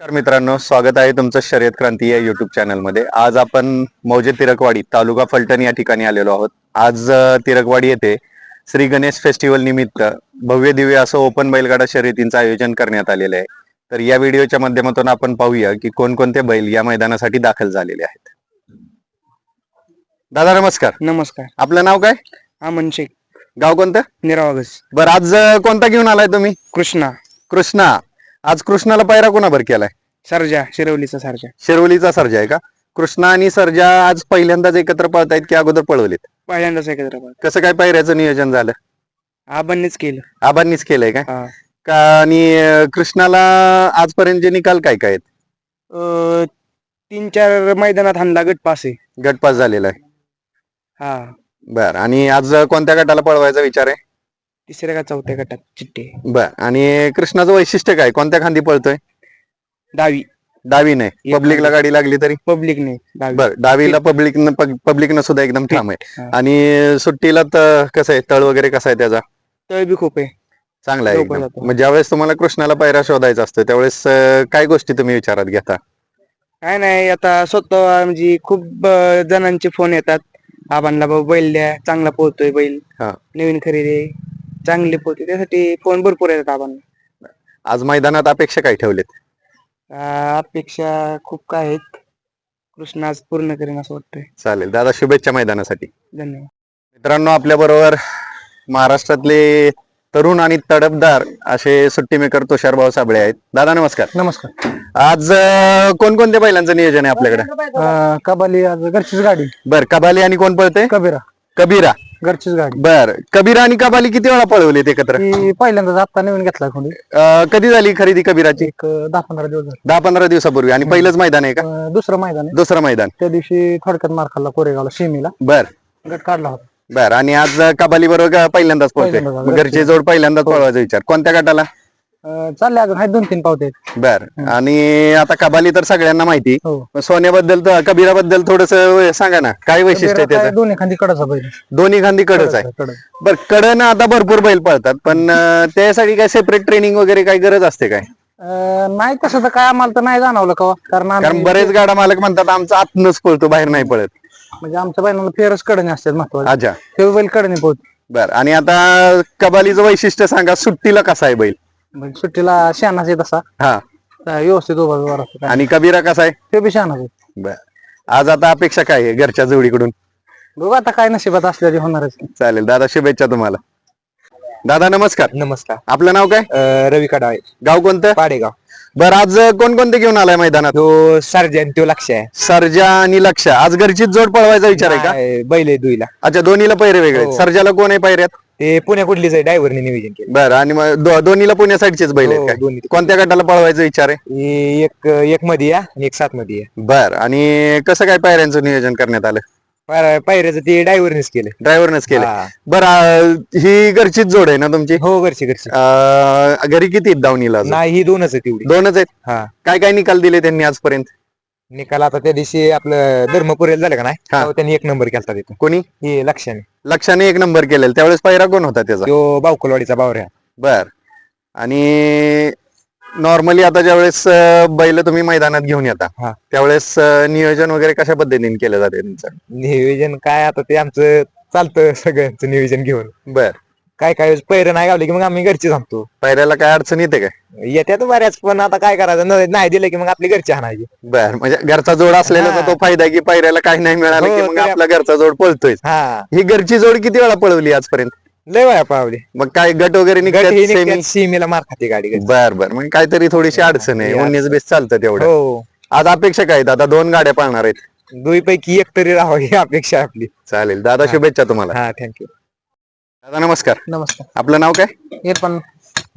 नमस्कार मित्रांनो स्वागत आहे तुमचं शर्यत क्रांती या युट्यूब चॅनलमध्ये आज आपण मौजे तिरकवाडी तालुका फलटण या ठिकाणी आलेलो आहोत. आज तिरकवाडी येथे श्री गणेश फेस्टिवल निमित्त भव्य दिव्य असं ओपन बैलगाडा शर्यतींचं आयोजन करण्यात आलेलं आहे. तर या व्हिडिओच्या माध्यमातून आपण पाहूया की कोणकोणते बैल या मैदानासाठी दाखल झालेले आहेत. दादा नमस्कार. नमस्कार. आपलं नाव काय? अमन शेख. गाव कोणतं? निरावागस बरं आज कोणता घेऊन आलाय तुम्ही? कृष्णा. कृष्णा. आज कृष्णाला पायरा कोणाबर केलाय? सरजा शिरवलीचा सरजा. शिरवलीचा सर्जा आहे का? कृष्णा आणि सर्जा आज पहिल्यांदाच एकत्र पळतायत की अगोदर पळवलेत? पहिल्यांदाच एकत्र कसं काय पायऱ्याचं नियोजन झालं? आबांनीच केलं. आबांनीच केलंय हा. का आणि अं, कृष्णाला आजपर्यंत जे निकाल काय काय आहेत? अं, तीन चार मैदानात हाणला गट पास आहे. गटपास झालेला आहे. हा. बर आणि आज कोणत्या गटाला पळवायचा विचार आहे? तिसऱ्या का चौथ्या गटात चिट्टे बर. आणि कृष्णाचं वैशिष्ट्य काय? कोणत्या खांदी पळतोय? डावी. डावी नाही. पब्लिकला. गाडी लागली तरी? पब्लिक नाही. बर. डावीला पब्लिक पब्लिकनं सुद्धा एकदम ठाम आहे. आणि सुट्टीला तर कसं आहे? तळ वगैरे कसा आहे त्याचा? तळ बी खूप आहे. चांगला आहे. मग ज्यावेळेस तुम्हाला कृष्णाला पायरा शोधायचा असतो त्यावेळेस काय गोष्टी तुम्ही विचारात घेता? काय नाही आता स्वतः म्हणजे खूप जणांचे फोन येतात. आबांना बाबा बैल द्या चांगला पोहतोय बैल. हा. नवीन खरेदी. चांगले पोहते त्यासाठी फोन भरपूर येतात आबांना आज मैदानात अपेक्षा काय ठेवलेत? अपेक्षा खूप काय आहेत. कृष्ण आज पूर्ण करेन असं वाटतंय. चालेल. दादा शुभेच्छा मैदानासाठी. धन्यवाद. मित्रांनो आपल्या बरोबर महाराष्ट्रातले तरुण आणि तडफदार असे सुट्टी मेकर तुषार भाऊ साबळे आहेत. दादा नमस्कार. नमस्कार. आज अं, कोणकोणत्या बैलांचं नियोजन आहे आपल्याकडे? अं, कबाली आज घरचीच गाडी. बर कबाली आणि कोण पळते कबीरा. कबीरा. घरचीच गाडी. बर. कबीरा आणि कबाली किती वेळा पळवलेत एकत्र? ती पहिल्यांदाच आता नवीन घेतला कोणी. अं, कधी झाली खरेदी कबीराची? एक अं, दहा पंधरा दिवस झाले. दहा पंधरा दिवसापूर्वी. आणि पहिलंच मैदान आहे का? अं, दुसरं मैदान आहे. दुसरं मैदान. त्या दिवशी थोडक्यात मार खाल्ला कोरेगावला शिमीला. बर. गट काढला होता. बर. आणि आज कबाली बरोबर पहिल्यांदाच पळते पहिल्यांदाच, मग घरचे जोड पहिल्यांदाच पळवायचा विचार. कोणत्या गटाला? चालले अजून आहेत दोन तीन पावते. बर. आणि आता कबाली तर सगळ्यांना माहिती. हो. सोन्याबद्दल तर कबीराबद्दल थोडस सांगा ना काय वैशिष्ट्य आहे त्याचं? दोन्ही खांदी कडचा बैल दोन्ही खांदी कडच आहे. कडच. बर कडन आता भरपूर बैल पळतात पण अं, त्यासाठी काय सेपरेट ट्रेनिंग वगैरे काही गरज असते काय? अं, नाही तसं तर काय आम्हाला तर नाही जाणवलं का कारण कारण बरेच गाडा मालक म्हणतात आमचा आतनच पळतो बाहेर नाही पळत. म्हणजे आमच्या बैलांना फेरच कडणे असतात महत्त्वाचे. अच्छा. ते बैल कडणे पोहत बर आणि आता कबालीचं वैशिष्ट्य सांगा सुट्टीला कसा आहे बैल? म्हणजे सुट्टीला शहाणाच आहे तसा. हा. अं, व्यवस्थित उभा काय. आणि कबीरा कसा आहे? ते बी शहाणाच आहे. बर. आज आता अपेक्षा काय आहे घरच्या जोडीकडून? बघू आता काय नशिबात असल्याचे होणारच. चालेल. दादा शुभेच्छा तुम्हाला. दादा नमस्कार. नमस्कार. आपलं नाव काय? रवी कडाळे. गाव कोणतं? पाडेगाव. बरं आज कोणकोणते घेऊन आलाय मैदानात? तो सर्जन तो लक्ष आहे. सर्जा आणि लक्ष. आज घरचीच जोड पळवायचा विचार आहे का? नाही, बैल आहे दुईला. अच्छा दोन्हीला पैरे वेगळे आहेत. हो. सर्जाला कोण आहे पायऱ्यात? ते पुण्या कुठलीच आहे ड्रायव्हरने नियोजन केलं. बरं आणि मग दो- दोन्हीला पुण्या साईडचेच बैल आहेत हो, दोन्ही. कोणत्या गटाला पळवायचा विचार आहे? हे एक एक मध्ये या आणि एक सात मध्ये या बर आणि कसं काय पायऱ्यांचं नियोजन करण्यात आलं? पायऱ्याचं ते ड्रायव्हरनेच केलं ड्रायव्हरनेच केलं हा. बरं आ, ही घरचीच जोड आहे ना तुमची? हो घरची घरची. घरी किती आहेत दावणीला अजून? नाही ही दोनच आहे तेवढी दोनच आहेत? हा. काय काय निकाल दिले त्यांनी आजपर्यंत? निकाल आता त्या दिवशी आपलं धर्मपुरेल झालं का नाही? हा. तेव्हा त्यांनी एक नंबर केला तिथं. कोणी? हे लक्षाने. लक्षाने एक नंबर केलेला. त्यावेळेस पायरा कोण होता त्याचा? तो बावकलवाडीचा बावऱ्या. बर. आणि नॉर्मली आता ज्यावेळेस बैल तुम्ही मैदानात घेऊन येता हा. त्यावेळेस अं, नियोजन वगैरे कशा पद्धतीने केलं जाते तुमचं? नियोजन काय आता ते आमचं चालतं सगळ्यांचं नियोजन घेऊन. बर. काय काय पैर नाही गावले की मग आम्ही घरचे थांबतो. पायऱ्याला काय अडचण येते काय? येत्यात बऱ्याच पण आता काय करायचं? न- नाही दिलं की मग आपली घरची आणायची. बर म्हणजे घरचा जोड असलेला हा. तो फायदा आहे की पायऱ्याला काही नाही मिळालं हो, की मग तरी आपला घरचा जोड पळतोय हा. ही घरची जोड किती वेळा पळवली आजपर्यंत? लय वया पावली. मग काय गट वगैरे गट निघतात ही सीमेला मार खाते गाडी. बर बर. मग काहीतरी थोडीशी अडचण आहे. उन्नीस बेस चालतं तेवढं. हो. आज अपेक्षा काय आता दोन गाड्या पाळणार आहेत. दुई पैकी एक तरी राहावं ही अपेक्षा आहे आपली. चालेल. दादा शुभेच्छा तुम्हाला. हा थँक्यू दादा नमस्कार. नमस्कार. आपलं नाव काय? हे पण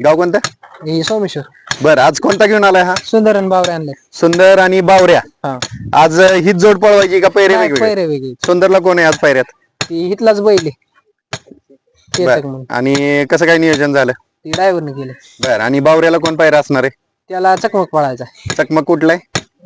गाव कोणतं? हे सोमेश्वर. बर आज कोणता घेऊन आलाय हा? सुंदरन बावरे आणले सुंदर आणि बावऱ्या. हा. आज अं, हीच जोड पळवायची का पैरे नाही, वेगवेगळे? पैरे वेगळी. सुंदरला कोण आहे आज पायऱ्यात? ती इथलाच बैल आहे. चेतक बर म्हणून. आणि कसं काय नियोजन झालं? ती ड्रायव्हरने केले. बर. आणि बावऱ्याला कोण पायरा असणार आहे? त्याला चकमक पळायचा चकमक कुठलाय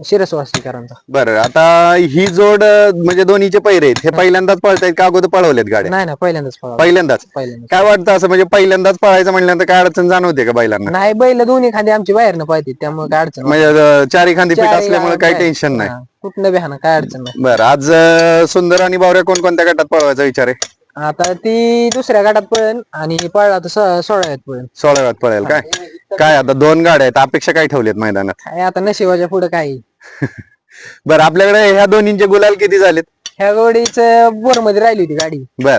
शिरसवासीकरांचा बरं. आता ही जोड अं, म्हणजे दोन्हीचे पैरे आहेत हे पहिल्यांदाच पळतायत का अगोदर पळवलेत गाड्या? नाही नाही पहिल्यांदाच पळाला पहिल्यांदाच? पहिल्यांदाच. काय वाटतं असं म्हणजे पहिल्यांदाच पळायचं म्हणल्यानंतर काय अडचण जाणवते का बैलांना? नाही बैल दोन्ही खांदे आमची बाहेरनं पाहिजे त्यामुळे काय अडचण नाही. म्हणजे अं, चारी खांदी पीठ चारी असल्यामुळे काही गाड्या- टेन्शन नाही. हा, कुठनं काय अडचण नाही. बरं. आज अं, सुंदर आणि बावऱ्या कोणकोणत्या गटात पळवायचा विचार आहे? आता ती दुसऱ्या गटात पळेल आणि पळला तर सो- सोळाव्यात पळेल. सोळाव्यात पळेल काय? काय आता दोन गाड्या आहेत अपेक्षा काय ठेवल्यात मैदानात? काय आता नशिबाच्या पुढे काही. बरं आपल्याकडे ह्या दोन्हींचे गुलाल किती झालेत? ह्या गोडीच बोरमध्ये राहिली होती गाडी. बर.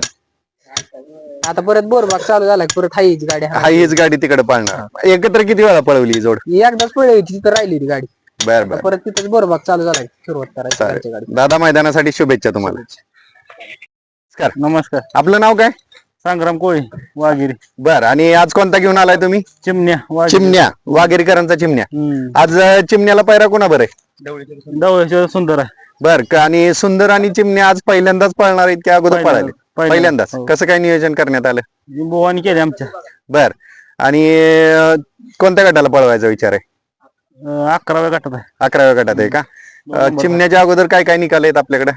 आता परत बोरबाग चालू झाला की परत हाईच गाडी हा. हीच गाडी तिकडे पळणार. एकत्र किती वेळा पळवली ही जोड? एकदाच पळली होती तिथं राहिली होती गाडी. बर बर. परत तिथंच बोरबाग चालू झाला की सुरुवात करायची चालेल. दादा मैदानासाठी शुभेच्छा तुम्हाला. नमस्कार. नमस्कार. आपलं नाव काय? संग्राम कोळी वागिरी बर आणि आज कोणता घेऊन आलाय तुम्ही? चिमण्या चिमण्या वाघेरीकरांचा चिमण्या. आज अं, चिमण्याला पैरा कोणा बरं आहे? डवळेश्वर सुंदर आहे. बर का आणि सुंदर आणि चिमण्या आज पहिल्यांदाच पळणार आहेत की अगोदर पळाले? पहिल्यांदाच. पहिल्यांदाच. हो. कसं काय नियोजन करण्यात आलं? बोवानी केले आमच्या. बर आणि अं, कोणत्या गटाला पळवायचा विचार आहे? अं, अकराव्या गटात आहे. अकराव्या गटात आहे का? अं, चिमण्याच्या अगोदर काय काय निकाल आहेत आपल्याकडे?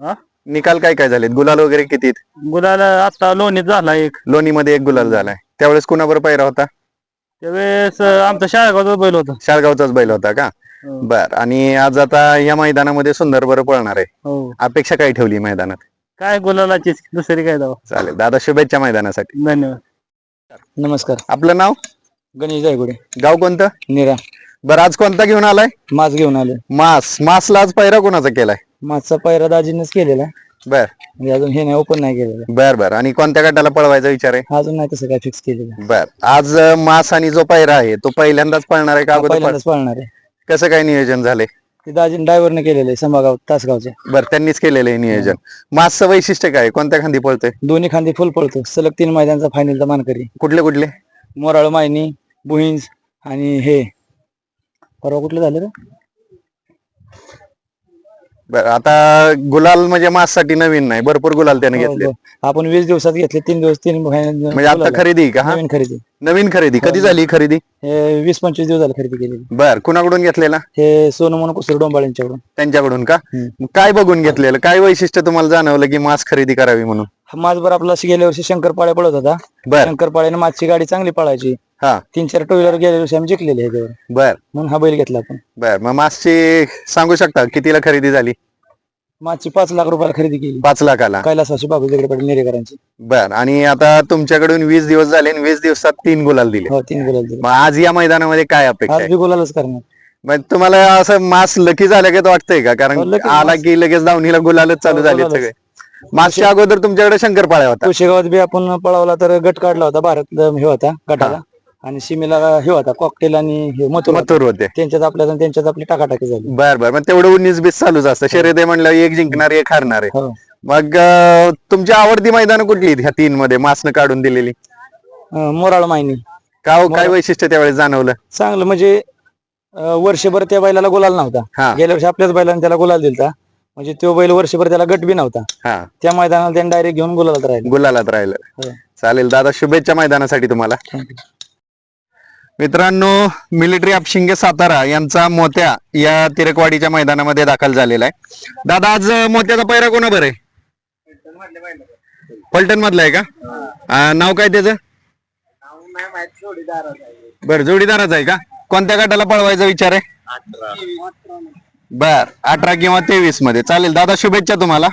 हा? निकाल काय काय झालेत? गुलाल वगैरे किती? गुलाला आता लोणीत झाला एक. लोणीमध्ये एक गुलाल झालाय. त्यावेळेस कुणाबरोबर पैरा होता? त्यावेळेस आमचा शाळेगावचा बैल होता. शाळगावचाच बैल होता का? हो. बर. आणि आज आता या मैदानामध्ये सुंदर बरं पळणार आहे. हो. अपेक्षा काय ठेवली मैदानात? काय गुलालाची दुसरी काय दावा? चालेल. दादा शुभेच्छा मैदानासाठी. धन्यवाद. नमस्कार. आपलं नाव? गणेश जायगुडे. गाव कोणतं? निरा. बरं आज कोणता घेऊन आलाय? मास घेऊन आलो मास. मासला आज पैरा कोणाचा केलाय? मासचा पायरा दाजीनेच केलेला. बर. म्हणजे अजून हे नाही ओपन नाही केलेलं. बर बर. आणि कोणत्या गटाला पळवायचा विचार आहे? अजून नाही तसं काय फिक्स केलेलं. बर. आज अं, मास आणि जो पैरा आहे तो पहिल्यांदाच पळणार आहे का अगोदर पळ- पहिल्यांदाच पळणार आहे. कसं काय नियोजन झाले ते दाजी ड्रायव्हरने केलेलं आहे संभागाव तासगावच्या बर त्यांनीच केलेलं आहे नियोजन. मासचं वैशिष्ट्य काय कोणत्या खांदी पळतोय? दोन्ही खांदी फुल पळतो. सलग तीन मैदानचा फायनलचा मानकरी. कुठले कुठले? मोराळ मायनी बुहिंज आणि हे. परवा कुठलं झालं रे? बर आता गुलाल म्हणजे माससाठी नवीन नाही भरपूर गुलाल त्याने घेतले हो, आपण वीस दिवसात घेतले तीन दिवस तीन म्हणजे आता खरेदी का हा? नवीन खरेदी. नवीन खरेदी कधी झाली खरेदी? हे वीस पंचवीस दिवस झाले खरेदी केलेली. बर कुणाकडून घेतलेला? हे सोनं म्हणून कुसर डोंबाळ्यांच्याकडून त्यांच्याकडून का? हम्म. मग काय बघून घेतलेलं? काय वैशिष्ट्य तुम्हाला जाणवलं की मास खरेदी करावी म्हणून? हा माझबर आपला अशी गेल्या वर्षी शंकरपाळ्या पळत होता. बर. शंकरपाळ्याने माझी गाडी चांगली पळायची. हा. तीन चार टू व्हीलर गेल्या वर्षी आम्ही जिंकलेली बर. म्हणून हा बैल घेतला आपण. बर. मग मासची सांगू शकता कितीला खरेदी झाली? माझी पाच लाख रुपयाला खरेदी केली. पाच लाखाला. कैलासवासी बाबू दगडे पाटील नेरेकरांची. बर. आणि आता तुमच्याकडून वीस दिवस झाले आणि वीस दिवसात तीन गुलाल दिले. हो तीन गुलाल दिले. मग आज या मैदानामध्ये काय अपेक्षा आज आहे? बी गुलालच करणार. मग तुम्हाला असं मास लकी झालं का वाटतंय का? हो, कारण lucky आला. की लगेच दावणीला गुलालच चालू हो, झाले गुलालच. सगळे. मासच्या अगोदर तुमच्याकडे शंकरपाळ्या होता तुळशीगावात बी आपण पळवला तर गट काढला होता भारत हे होता गटाला. आणि सीमेला हे होता कॉकटेल आणि हे मथुर होता. मथुर होते. त्यांच्यात आपल्या आणि त्यांच्यात आपली टाकाटाकी झाली. बर बर. मग तेवढं उन्नीस बीस चालूच असतं. शर्यत आहे म्हणलं एक जिंकणार एक हारणार आहे. हो. मग अं, तुमची आवडती मैदान कुठली आहेत ह्या तीन मध्ये? मासनं काढून दिलेली. अं, मोराळ मायनी. का हो, काय वैशिष्ट्य त्यावेळेस जाणवलं? चांगलं म्हणजे अं, वर्षभर त्या बैलाला गुलाल नव्हता. हा. गेल्या वर्षी आपल्याच बैलाने त्याला गुलाल दिलता. म्हणजे तो बैल वर्षभर त्याला गट बी नव्हता. हा. त्या मैदानाला त्याने डायरेक्ट घेऊन गुलालात राहिला. गुलालात राहिलं. हो. चालेल दादा शुभेच्छा मैदानासाठी तुम्हाला. मित्रांनो मिलिटरी अपशिंगे सातारा यांचा मोत्या या तिरकवाडीच्या मैदानामध्ये दाखल झालेला आहे. दादा आज मोत्याचा पैरा कोणा बरं आहे? पलटण मधला आहे का? अं, नाव काय त्याचं? बर जोडीदाराच आहे. का? कोणत्या गटाला पळवायचा विचार आहे? बर अठरा किंवा तेवीसमध्ये. चालेल दादा शुभेच्छा तुम्हाला.